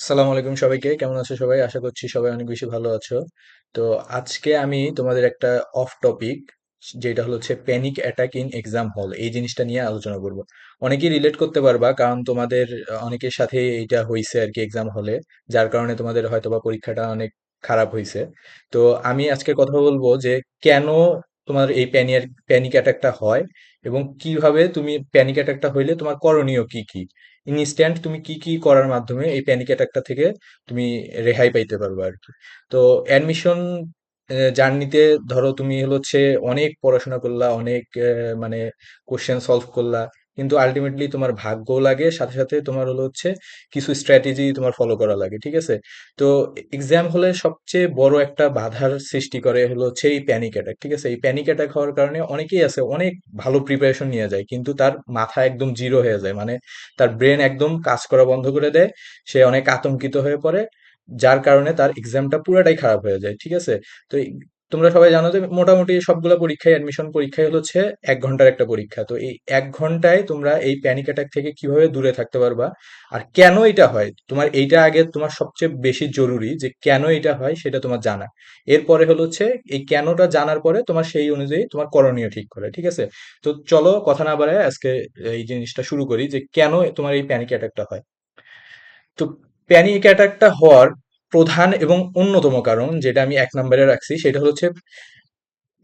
আসসালামু আলাইকুম সবাইকে। কেমন আছো সবাই? আশা করছি সবাই অনেক বেশি ভালো আছো। তো আজকে আমি তোমাদের একটা অফ টপিক যেটা হচ্ছে প্যানিক অ্যাটাক ইন এক্সাম হল এই জিনিসটা নিয়ে আলোচনা করব। অনেকেই রিলেট করতে পারবা, কারণ তোমাদের, অনেকের সাথে এইটা হয়েছে আর কি এক্সাম হলে যার কারণে তোমাদের হয়তোবা পরীক্ষাটা অনেক খারাপ হয়েছে তো আমি আজকে কথা বলব যে কেন তোমার এই প্যানিক প্যানিক অ্যাটাকটা হয় এবং কীভাবে তুমি প্যানিক অ্যাটাকটা হইলে তোমার করণীয় কি কি। ইনস্ট্যান্ট তুমি কি কি করার মাধ্যমে এই প্যানিক অ্যাটাকটা থেকে তুমি রেহাই পাইতে পারবে আর কি। তো অ্যাডমিশন জার্নিতে ধরো তুমি হচ্ছে অনেক পড়াশোনা করলা, অনেক মানে কোশ্চেন সলভ করলা। কিন্তু আলটিমেটলি তোমার ভাগ্যও লাগে, সাথে সাথে তোমার হলো হচ্ছে কিছু স্ট্র্যাটেজি তোমার ফলো করা লাগে, ঠিক আছে? তো এক্সাম হলে সবচেয়ে বড় একটা বাধার সৃষ্টি করে হলো হচ্ছে এই প্যানিক অ্যাটাক ঠিক আছে? এই প্যানিক অ্যাটাক হওয়ার কারণে অনেকেই আছে, অনেক ভালো প্রিপারেশন নিয়ে যায়, কিন্তু তার মাথা একদম জিরো হয়ে যায় মানে তার ব্রেন একদম কাজ করা বন্ধ করে দেয়, সে অনেক আতঙ্কিত হয়ে পড়ে, যার কারণে তার এক্সামটা পুরাটাই খারাপ হয়ে যায়, ঠিক আছে? তো তোমরা সবাই জানো যে মোটামুটি সবগুলো পরীক্ষায় অ্যাডমিশন পরীক্ষায় হচ্ছে এক ঘণ্টার একটা পরীক্ষা। তো এই এক ঘন্টায় তোমরা এই প্যানিক অ্যাটাক থেকে কীভাবে দূরে থাকতে পারবা আর কেন এটা হয়? তোমার এইটা আগে তোমার সবচেয়ে বেশি জরুরি যে কেন এটা হয় সেটা তোমার জানা। এরপরে হলো হচ্ছে এই কেনটা জানার পরে তোমার সেই অনুযায়ী তোমার করণীয় ঠিক করে, ঠিক আছে? তো চলো কথা না বাড়ায় আজকে এই জিনিসটা শুরু করি যে কেন তোমার এই প্যানিক অ্যাটাকটা হয়। তো প্যানিক অ্যাটাকটা হওয়ার প্রধান এবং অন্যতম কারণ যেটা আমি এক নম্বরে রাখছি সেটা হচ্ছে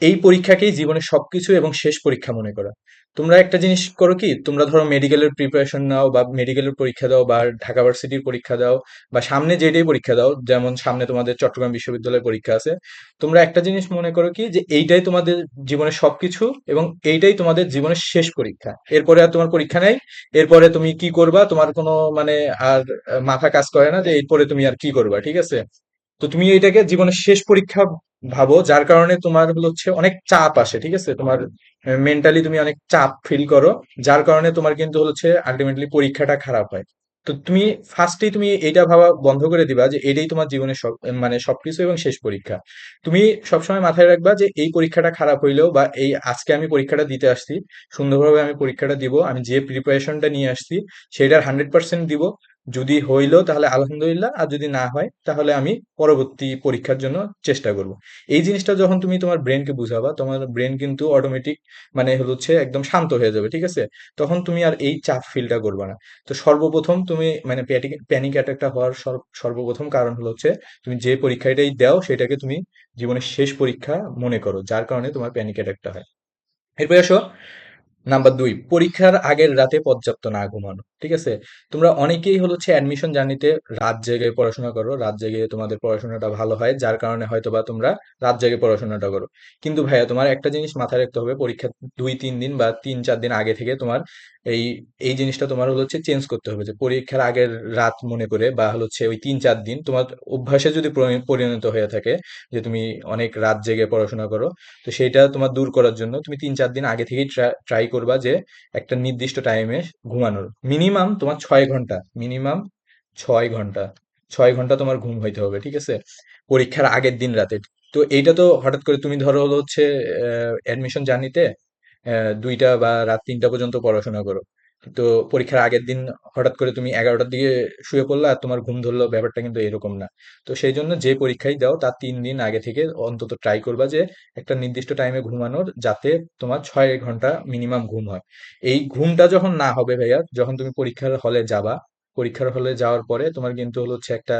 এই পরীক্ষাকেই জীবনের সবকিছু এবং শেষ পরীক্ষা মনে করা। তোমরা একটা জিনিস করো কি, তোমরা ধরো মেডিকেলের প্রিপারেশন নাও বা মেডিকেলের পরীক্ষা দাও বা ঢাকা ভার্সিটির পরীক্ষা দাও বা সামনে যেটাই পরীক্ষা দাও, যেমন সামনে তোমাদের চট্টগ্রাম বিশ্ববিদ্যালয়ের পরীক্ষা আছে, তোমরা একটা জিনিস মনে করো কি যে এইটাই তোমাদের জীবনের সবকিছু এবং এইটাই তোমাদের জীবনের শেষ পরীক্ষা। এরপরে আর তোমার পরীক্ষা নেই, এরপরে তুমি কি করবা, তোমার কোনো মানে আর মাথা কাজ করে না যে এরপরে তুমি আর কি করবা, ঠিক আছে? তো তুমি এটাকে জীবনের শেষ পরীক্ষা ভাবো যার কারণে তোমার হচ্ছে অনেক চাপ আসে ঠিক আছে? তোমার মেন্টালি তুমি অনেক চাপ ফিল করো যার কারণে তোমার কিন্তু হচ্ছে আলটিমেটলি পরীক্ষাটা খারাপ হয়। তো তুমি ফার্স্টেই তুমি এটা ভাবা বন্ধ করে দিবা যে এটাই তোমার জীবনের সব মানে সবকিছু এবং শেষ পরীক্ষা। তুমি সবসময় মাথায় রাখবা যে এই পরীক্ষাটা খারাপ হইলেও বা এই আজকে আমি পরীক্ষাটা দিতে আসছি সুন্দরভাবে আমি পরীক্ষাটা দিব আমি যে প্রিপারেশনটা নিয়ে আসছি সেটার হান্ড্রেড পার্সেন্ট দিব যদি হইল তাহলে আলহামদুলিল্লাহ, আর যদি না হয় তাহলে আমি পরবর্তী পরীক্ষার জন্য চেষ্টা করব। এই জিনিসটা যখন তুমি তোমার ব্রেনকে বুঝাবা, তোমার ব্রেন কিন্তু অটোমেটিক মানে হচ্ছে একদম শান্ত হয়ে যাবে, ঠিক আছে? তখন তুমি আর এই চাপ ফিলটা করবে না। তো সর্বপ্রথম তুমি মানে প্যানিক অ্যাটাকটা হওয়ার সর্ব- সর্বপ্রথম কারণ হলো হচ্ছে তুমি যে পরীক্ষাটাই দাও সেটাকে তুমি জীবনের শেষ পরীক্ষা মনে করো, যার কারণে তোমার প্যানিক অ্যাটাকটা হয়। এরপর আসো, নাম্বার দুই, পরীক্ষার আগের রাতে পর্যাপ্ত না ঘুমানো। ঠিক আছে? তোমরা অনেকেই হলো হচ্ছে অ্যাডমিশন জার্নিতে রাত জেগে পড়াশোনা করো, রাত জেগে তোমাদের পড়াশোনাটা ভালো হয়, যার কারণে হয়তো বা তোমরা রাত জেগে পড়াশোনাটা করো। কিন্তু ভাইয়া, তোমার একটা জিনিস মাথায় রাখতে হবে পরীক্ষার দুই, তিন দিন বা তিন, চার দিন আগে থেকে তোমার এই এই জিনিসটা তোমার হলো হচ্ছে চেঞ্জ করতে হবে যে পরীক্ষার আগের রাত মনে করে বা হচ্ছে ওই তিন, চার দিন তোমার অভ্যাসে যদি পরিণত হয়ে থাকে যে তুমি অনেক রাত জেগে পড়াশোনা করো, তো সেইটা তোমার দূর করার জন্য তুমি তিন, চার দিন আগে থেকেই ট্রাই করবা যে একটা নির্দিষ্ট টাইমে ঘুমানোর। মিনিমাম তোমার ছয় ঘণ্টা। মিনিমাম ছয় ঘণ্টা। ছয় ঘণ্টা তোমার ঘুম হইতে হবে, ঠিক আছে? পরীক্ষার আগের দিন রাতে। তো এইটা তো হঠাৎ করে তুমি ধরো হলো হচ্ছে অ্যাডমিশন জার্নিতে দুইটা বা রাত তিনটা পর্যন্ত পড়াশোনা করো। তো পরীক্ষার আগের দিন হঠাৎ করে তুমি এগারোটার দিকে শুয়ে পড়লা আর তোমার ঘুম ধরলো ব্যাপারটা কিন্তু এরকম না। তো সেই জন্য যে পরীক্ষাই দাও, তার তিন দিন আগে থেকে অন্তত ট্রাই করবা যে একটা নির্দিষ্ট টাইমে ঘুমানোর যাতে তোমার ছয় ঘণ্টা মিনিমাম ঘুম হয়। এই ঘুমটা যখন না হবে ভাইয়া, যখন তুমি পরীক্ষার হলে যাবা, পরীক্ষার হলে যাওয়ার পরে তোমার কিন্তু হচ্ছে একটা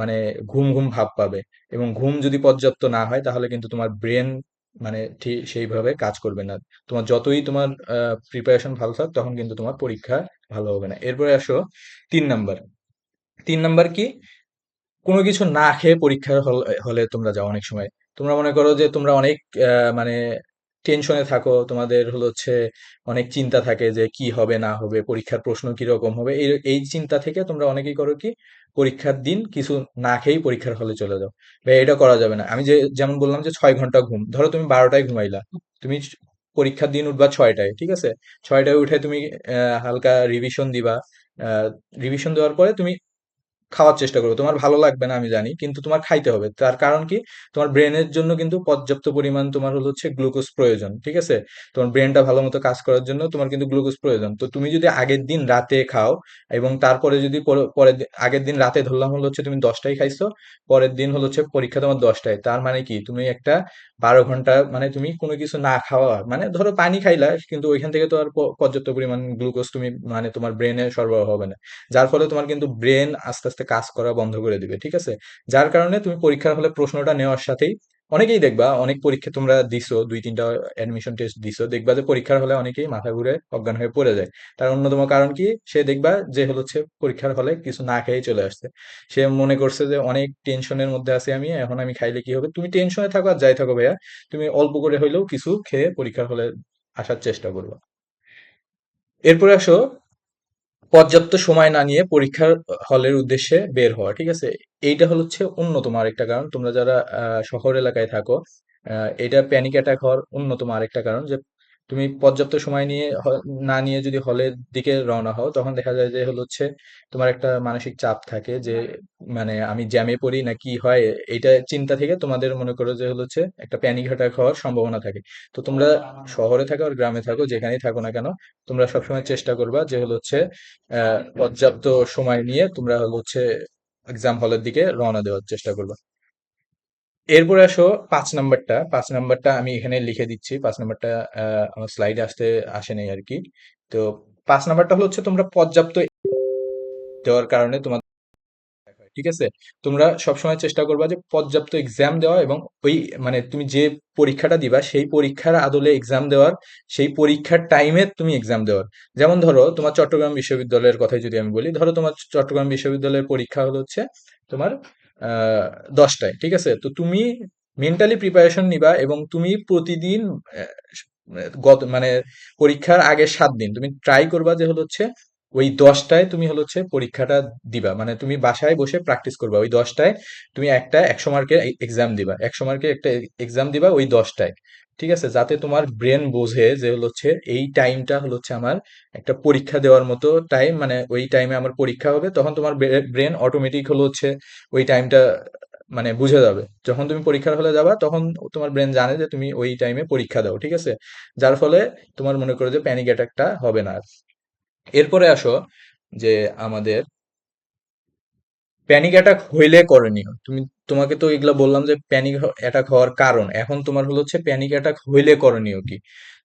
মানে ঘুম ঘুম ভাব পাবে। এবং ঘুম যদি পর্যাপ্ত না হয়, তাহলে কিন্তু তোমার ব্রেন মানে ঠিক সেইভাবে কাজ করবে না। তোমার যতই তোমার প্রিপারেশন ভালো থাক, তখন কিন্তু তোমার পরীক্ষা ভালো হবে না। এরপরে আসো, তিন নাম্বার। তিন নাম্বার কি? কোনো কিছু না খেয়ে পরীক্ষার হলে তোমরা যাও অনেক সময়। তোমরা মনে করো যে তোমরা অনেক মানে টেনশনে থাকো, তোমাদের হলো হচ্ছে অনেক চিন্তা থাকে যে কি হবে, না হবে, পরীক্ষার প্রশ্ন কীরকম হবে, এই এই চিন্তা থেকে তোমরা অনেকেই করো কি, পরীক্ষার দিন কিছু না খেয়েই পরীক্ষার হলে চলে যাও। ভাই, এটা করা যাবে না। আমি যে, যেমন বললাম যে ছয় ঘণ্টা ঘুম, ধরো তুমি বারোটায় ঘুমাইলা, তুমি পরীক্ষার দিন উঠবা ছয়টায়, ঠিক আছে? ছয়টায় উঠে তুমি হালকা রিভিশন দিবা রিভিশন দেওয়ার পরে তুমি খাওয়ার চেষ্টা করবে। তোমার ভালো লাগবে না, আমি জানি, কিন্তু তোমার খাইতে হবে। তার কারণ কি? তোমার ব্রেনের জন্য কিন্তু পর্যাপ্ত পরিমাণ তোমার হলো হচ্ছে গ্লুকোজ প্রয়োজন, ঠিক আছে? তোমার ব্রেনটা ভালো মতো কাজ করার জন্য তোমার কিন্তু গ্লুকোজ প্রয়োজন। তো তুমি যদি আগের দিন রাতে খাও এবং তারপরে যদি পরে- পরের আগের দিন রাতে ধরলাম হলো হচ্ছে তুমি দশটায় খাইছো, পরের দিন হলো হচ্ছে পরীক্ষা তোমার দশটায়। তার মানে কি? তুমি একটা বারো ঘণ্টা মানে তুমি কোনো কিছু না খাওয়া মানে ধরো পানি খাইলা, কিন্তু ওইখান থেকে তো আর পর্যাপ্ত পরিমাণ গ্লুকোজ তুমি মানে তোমার ব্রেনে সরবরাহ হবে না। যার ফলে তোমার কিন্তু ব্রেন আস্তে আস্তে কাজ করা বন্ধ করে দিবে, ঠিক আছে? যার কারণে তুমি পরীক্ষার হলে প্রশ্নটা নেওয়ার সাথেই অনেকেই দেখবা, অনেক পরীক্ষা তোমরা দিছো দুই তিনটা অ্যাডমিশন টেস্ট দিছো, দেখবা যে পরীক্ষার হলে অনেকেই মাথা ঘুরে অজ্ঞান হয়ে পড়ে যায়। তার অন্যতম কারণ কি? সে দেখবা যে হচ্ছে পরীক্ষার হলে কিছু না খেয়ে চলে আসছে। সে মনে করছে যে অনেক টেনশনের মধ্যে আছি আমি, এখন আমি খাইলে কি হবে? তুমি টেনশনে থাকো আর যাই থাকো ভাইয়া, তুমি অল্প করে হইলেও কিছু খেয়ে পরীক্ষার হলে আসার চেষ্টা করবে। এরপরে আসো পর্যাপ্ত সময় না নিয়ে পরীক্ষার হলের উদ্দেশ্যে বের হওয়া, ঠিক আছে? এইটা হলো হচ্ছে অন্যতম আরেকটা কারণ। তোমরা যারা শহর এলাকায় থাকো এটা প্যানিক অ্যাটাক হওয়ার অন্যতম আরেকটা কারণ যে তুমি পর্যাপ্ত সময় নিয়ে হ- না নিয়ে যদি হলের দিকে রওনা হও তখন দেখা যায় যে হলো হচ্ছে তোমার একটা মানসিক চাপ থাকে যে মানে আমি জ্যামে পড়ি না কি হয় এটা চিন্তা থেকে তোমাদের মনে করো যে হলো হচ্ছে একটা প্যানিক অ্যাটাক হওয়ার সম্ভাবনা থাকে। তো তোমরা শহরে থাকো আর গ্রামে থাকো যেখানেই থাকো না কেন তোমরা সবসময় চেষ্টা করবা যে হলো হচ্ছে আহ, পর্যাপ্ত সময় নিয়ে তোমরা হলো হচ্ছে এক্সাম হলের দিকে রওনা দেওয়ার চেষ্টা করবা। এরপরে আসো পাঁচ নাম্বারটা। পাঁচ নাম্বারটা আমি এখানে লিখে দিচ্ছি। পাঁচ নাম্বারটা আমার স্লাইডে আসতে, আসে নাই আর কি। তো পাঁচ নাম্বারটা হলো হচ্ছে তোমরা পর্যাপ্ত দেওয়ার কারণে তোমার ঠিক আছে? তোমরা সবসময় চেষ্টা করবা যে পর্যাপ্ত এক্সাম দেওয়া এবং ওই মানে তুমি যে পরীক্ষাটা দিবা, সেই পরীক্ষার আদলে এক্সাম দেওয়ার, সেই পরীক্ষার টাইমে তুমি এক্সাম দেওয়ার। যেমন ধরো, তোমার চট্টগ্রাম বিশ্ববিদ্যালয়ের কথাই যদি আমি বলি, ধরো তোমার চট্টগ্রাম বিশ্ববিদ্যালয়ের পরীক্ষা হলো হচ্ছে তোমার দশটায়, ঠিক আছে? তো তুমি মেন্টালি প্রিপারেশন নিবা এবং তুমি প্রতিদিন গত মানে পরীক্ষার আগে সাত দিন, তুমি ট্রাই করবা যে হলো হচ্ছে ওই দশটায় তুমি হলো হচ্ছে পরীক্ষাটা দিবা। মানে তুমি বাসায় বসে প্র্যাকটিস করবা। ওই দশটায় তুমি একটা একশো মার্কের এক্সাম দিবা। একশো মার্কের একটা এক্সাম দিবা ওই দশটায়। ঠিক আছে? যাতে তোমার ব্রেন বোঝে যে হলো হচ্ছে এই টাইমটা হলো হচ্ছে আমার একটা পরীক্ষা দেওয়ার মতো টাইম মানে ওই টাইমে আমার পরীক্ষা হবে, তখন তোমার ব্রেন অটোমেটিক হলো হচ্ছে ওই টাইমটা মানে বুঝে যাবে। যখন তুমি পরীক্ষার হলে যাবা, তখন তোমার ব্রেন জানে যে তুমি ওই টাইমে পরীক্ষা দাও, ঠিক আছে? যার ফলে তোমার মনে করো যে প্যানিক অ্যাটাকটা হবে না এরপরে আসো যে আমাদের প্যানিক অ্যাটাক হইলে করণীয়। তুমি তোমাকে তো এগুলা বললাম যে প্যানিক অ্যাটাক হওয়ার কারণ। এখন তোমার হলো হচ্ছে প্যানিক অ্যাটাক হইলে করণীয় কি?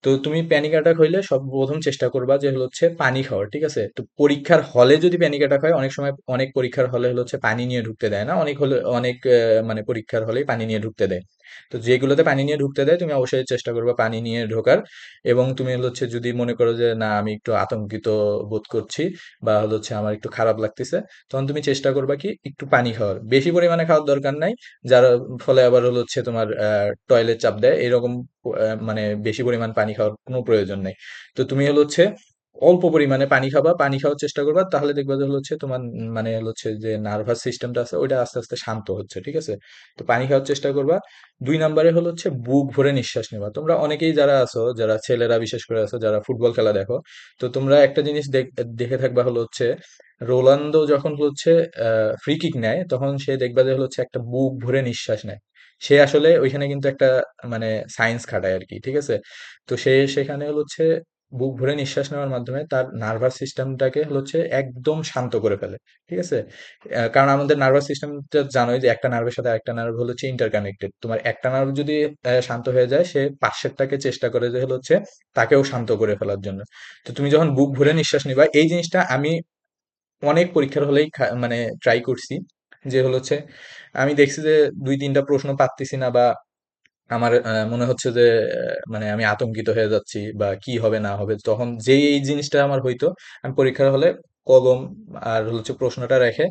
তো তুমি প্যানিক অ্যাটাক হইলে সর্বপ্রথম চেষ্টা করবা যে হচ্ছে পানি খাওয়ার, ঠিক আছে? তো পরীক্ষার হলে যদি প্যানিক অ্যাটাক হয়, অনেক সময় অনেক পরীক্ষার হলে হলো হচ্ছে পানি নিয়ে ঢুকতে দেয় না, অনেক হলে, অনেক মানে পরীক্ষার হলেই পানি নিয়ে ঢুকতে দেয়। তো যেগুলোতে পানি নিয়ে ঢুকতে দেয়, তুমি অবশ্যই চেষ্টা করবে পানি নিয়ে ঢোকার এবং তুমি হলো হচ্ছে যদি মনে করো যে না, আমি একটু আতঙ্কিত বোধ করছি বা হলো হচ্ছে আমার একটু খারাপ লাগতেছে, তখন তুমি চেষ্টা করবা কি একটু পানি খাওয়ার। বেশি পরিমাণে খাওয়ার দরকার নাই, যার ফলে আবার হলো হচ্ছে তোমার টয়লেট চাপ দেয়, এরকম মানে বেশি পরিমাণ পানি খাওয়ার কোনো প্রয়োজন নেই। তো তুমি হলো হচ্ছে অল্প পরিমাণে পানি খাবা, পানি খাওয়ার চেষ্টা করবা, তাহলে দেখবা যে হচ্ছে তোমার মানে হচ্ছে যে নার্ভাস সিস্টেমটা আছে, ওইটা আস্তে আস্তে শান্ত হচ্ছে, ঠিক আছে? তো পানি খাওয়ার চেষ্টা করবা। দুই নম্বরে হলো হচ্ছে বুক ভরে নিঃশ্বাস নেবা। তোমরা অনেকেই যারা আছো, যারা ছেলেরা বিশেষ করে আছো, যারা ফুটবল খেলা দেখো, তো তোমরা একটা জিনিস দেখ- থাকবা হলো হচ্ছে রোনালদো যখন হচ্ছে ফ্রি কিক নেয়, তখন সে দেখবা যে হলো হচ্ছে একটা বুক ভরে নিঃশ্বাস নেয়। সে আসলে ওইখানে কিন্তু একটা মানে সায়েন্স খাটায় আর কি ঠিক আছে? তো সে সেখানে হচ্ছে বুক ভরে নিঃশ্বাস নেওয়ার মাধ্যমে তার নার্ভাস সিস্টেমটাকে হচ্ছে একদম শান্ত করে ফেলে, ঠিক আছে? কারণ আমাদের নার্ভাস সিস্টেমটা জানোই যে একটা নার্ভের সাথে একটা নার্ভ হচ্ছে ইন্টারকানেক্টেড তোমার একটা নার্ভ যদি শান্ত হয়ে যায়, সে পাশেরটাকে চেষ্টা করে যে হচ্ছে তাকেও শান্ত করে ফেলার জন্য। তো তুমি যখন বুক ভরে নিঃশ্বাস নিবা, এই জিনিসটা আমি অনেক পরীক্ষার হলেই মানে ট্রাই করছি। যে হলো হচ্ছে, আমি দেখছি যে দুই, তিনটা প্রশ্ন পাচ্ছি না বা আমার মনে হচ্ছে যে মানে আমি আতঙ্কিত হয়ে যাচ্ছি বা কি হবে, না হবে, তখন যেই, এই জিনিসটা আমার হইতো, আমি পরীক্ষার হলে কলম আর হচ্ছে প্রশ্নটা রেখে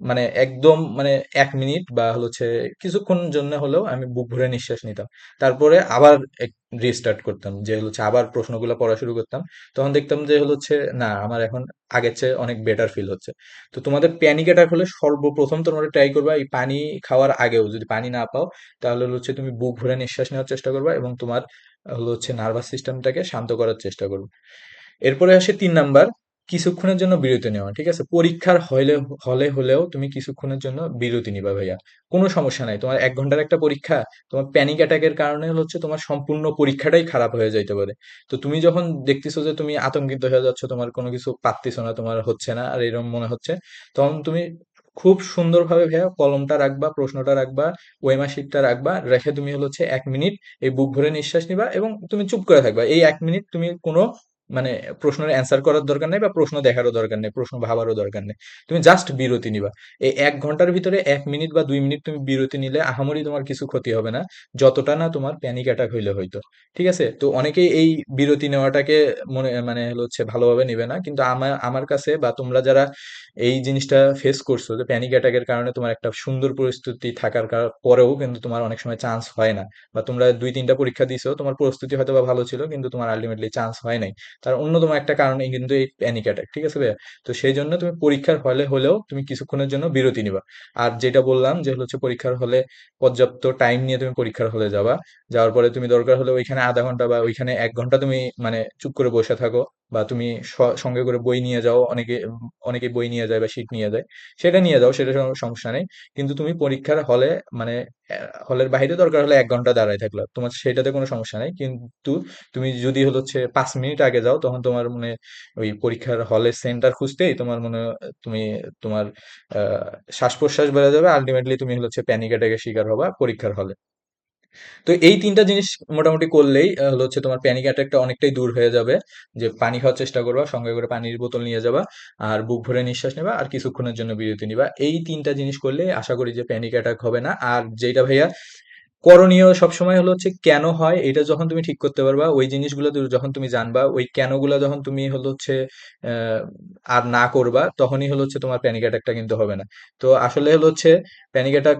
মানে একদম মানে এক মিনিট বা হচ্ছে কিছুক্ষণ জন্য হলেও আমি বুক ভরে নিঃশ্বাস নিতাম। তারপরে আবার রিস্টার্ট করতাম যে হচ্ছে আবার প্রশ্নগুলো পড়া শুরু করতাম। তখন দেখতাম যে হচ্ছে না, আমার এখন আগের চেয়ে অনেক বেটার ফিল হচ্ছে। তো তোমাদের প্যানিক অ্যাটাক হলে সর্বপ্রথম তোমরা ট্রাই করবা এই পানি খাওয়ার আগেও। যদি পানি না পাও, তাহলে হলো হচ্ছে তুমি বুক ভরে নিঃশ্বাস নেওয়ার চেষ্টা করবা এবং তোমার হচ্ছে নার্ভাস সিস্টেমটাকে শান্ত করার চেষ্টা করবে। এরপরে আসে তিন নাম্বার কিছুক্ষণের জন্য বিরতি নেওয়া, ঠিক আছে? পরীক্ষার হলে হলে হলেও তুমি কিছুক্ষণের জন্য বিরতি নিবা ভাইয়া। কোনো সমস্যা নাই, তোমার এক ঘণ্টার একটা পরীক্ষা, তোমার প্যানিক অ্যাটাকের কারণে হচ্ছে তোমার সম্পূর্ণ পরীক্ষাটাই খারাপ হয়ে যাইতে পারে। তো তুমি যখন দেখতেছো যে তুমি আতঙ্কিত হয়ে যাচ্ছ, তোমার কোনো কিছু পারতেছো না, তোমার হচ্ছে না, আর এরকম মনে হচ্ছে, তখন তুমি খুব সুন্দরভাবে ভাইয়া কলমটা রাখবা, প্রশ্নটা রাখবা ওয়েমা শিটটা রাখবা, রেখে তুমি হলো হচ্ছে এক মিনিট এই বুক ভরে নিঃশ্বাস নিবা এবং তুমি চুপ করে থাকবা। এই এক মিনিট তুমি কোনো মানে প্রশ্নের অ্যান্সার করার দরকার নেই বা প্রশ্ন দেখারও দরকার নেই, প্রশ্ন ভাবারও দরকার নেই। তুমি জাস্ট বিরতি নিবা। এই এক ঘণ্টার ভিতরে এক মিনিট বা দুই মিনিট তুমি বিরতি নিলে আহামরি তোমার কিছু ক্ষতি হবে না, যতটা না তোমার প্যানিক অ্যাটাক হইলে হয়তো। ঠিক আছে? তো অনেকেই এই বিরতি নেওয়াটাকে মনে মানে হচ্ছে ভালোভাবে নেবে না, কিন্তু আমার আমার কাছে বা তোমরা যারা এই জিনিসটা ফেস করছ যে প্যানিক অ্যাটাকের কারণে তোমার একটা সুন্দর পরিস্থিতি থাকার কার- পরেও কিন্তু তোমার অনেক সময় চান্স হয় না। বা তোমরা দুই তিনটা পরীক্ষা দিছো, তোমার প্রস্তুতি হয়তো বা ভালো ছিল, কিন্তু তোমার আলটিমেটলি চান্স হয় নাই। তার অন্যতম একটা কারণে কিন্তু এই প্যানিক অ্যাটাক ঠিক আছে ভাইয়া? তো সেই জন্য তুমি পরীক্ষার হলে হলেও তুমি কিছুক্ষণের জন্য বিরতি নিবা। আর যেটা বললাম যে হচ্ছে পরীক্ষার হলে পর্যাপ্ত টাইম নিয়ে তুমি পরীক্ষার হলে যাবা। যাওয়ার পরে তুমি দরকার হলে ওইখানে আধা ঘণ্টা বা ওইখানে এক ঘণ্টা তুমি মানে চুপ করে বসে থাকো বা তুমি সঙ্গে করে বই নিয়ে যাও, অনেকে অনেকে বই নিয়ে যায় বা শিট নিয়ে যায়। সেটা নিয়ে যাও, সেটা সমস্যা নেই। কিন্তু তুমি পরীক্ষার হলে মানে হলের বাইরে দরকার হলে এক ঘণ্টা দাঁড়ায় থাকল। তোমার সেটাতে কোনো সমস্যা নাই। কিন্তু তুমি যদি হলো হচ্ছে পাঁচ মিনিট আগে যাও, তখন তোমার মানে ওই পরীক্ষার হলের সেন্টার খুঁজতেই তোমার মনে, তুমি তোমার শ্বাস প্রশ্বাস বেড়ে যাবে। আলটিমেটলি তুমি হচ্ছে প্যানিক অ্যাটাকের শিকার হবা পরীক্ষার হলে। তো এই তিনটা জিনিস মোটামুটি করলেই হচ্ছে তোমার প্যানিক অ্যাটাকটা অনেকটাই দূর হয়ে যাবে। যে পানি খাওয়ার চেষ্টা করবা, সঙ্গে করে পানির বোতল নিয়ে যাবা, আর বুক ভরে নিঃশ্বাস নেবা, আর কিছুক্ষণের জন্য বিরতি নিবা। এই তিনটা জিনিস করলে আশা করি যে প্যানিক অ্যাটাক হবে না। আর যেটা ভাইয়া করণীয় সবসময় হলো হচ্ছে কেন হয় এটা যখন তুমি ঠিক করতে পারবা, ওই জিনিসগুলো যখন তুমি জানবা, ওই কেনগুলো যখন তুমি হলো হচ্ছে আর না করবা, তখনই হলো হচ্ছে তোমার প্যানিক অ্যাটাকটা কিন্তু হবে না। তো আসলে হলো হচ্ছে প্যানিক অ্যাটাক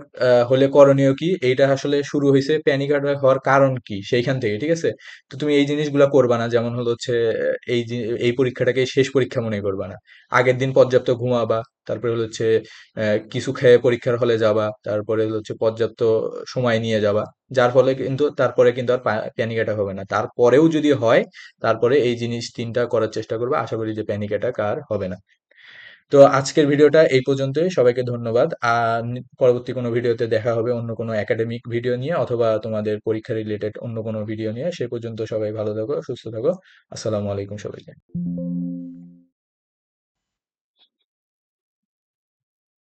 হলে করণীয় কি? এইটা আসলে শুরু হয়েছে প্যানিক অ্যাটাক হওয়ার কারণ কি? সেইখান থেকে, ঠিক আছে? তো তুমি এই জিনিসগুলো করবা না, যেমন হলো হচ্ছে, এই এই পরীক্ষাটাকে শেষ পরীক্ষা মনে করবা না। আগের দিন পর্যাপ্ত ঘুমাবা তারপরে হলো হচ্ছে কিছু খেয়ে পরীক্ষার হলে যাবা, তারপরে হচ্ছে পর্যাপ্ত সময় নিয়ে যাবা। যার ফলে কিন্তু তারপরে কিন্তু আর প্যানিক অ্যাটাক হবে না। তারপরেও যদি হয়, তারপরে এই জিনিস তিনটা করার চেষ্টা করবে। আশা করি যে প্যানিক অ্যাটাক আর হবে না। তো আজকের ভিডিওটা এই পর্যন্তই। সবাইকে ধন্যবাদ। আর পরবর্তী কোনো ভিডিওতে দেখা হবে অন্য কোনো একাডেমিক ভিডিও নিয়ে অথবা তোমাদের পরীক্ষা রিলেটেড অন্য কোনো ভিডিও নিয়ে। সে পর্যন্ত সবাই ভালো থাকো, সুস্থ থাকো। আসসালামু আলাইকুম সবাইকে।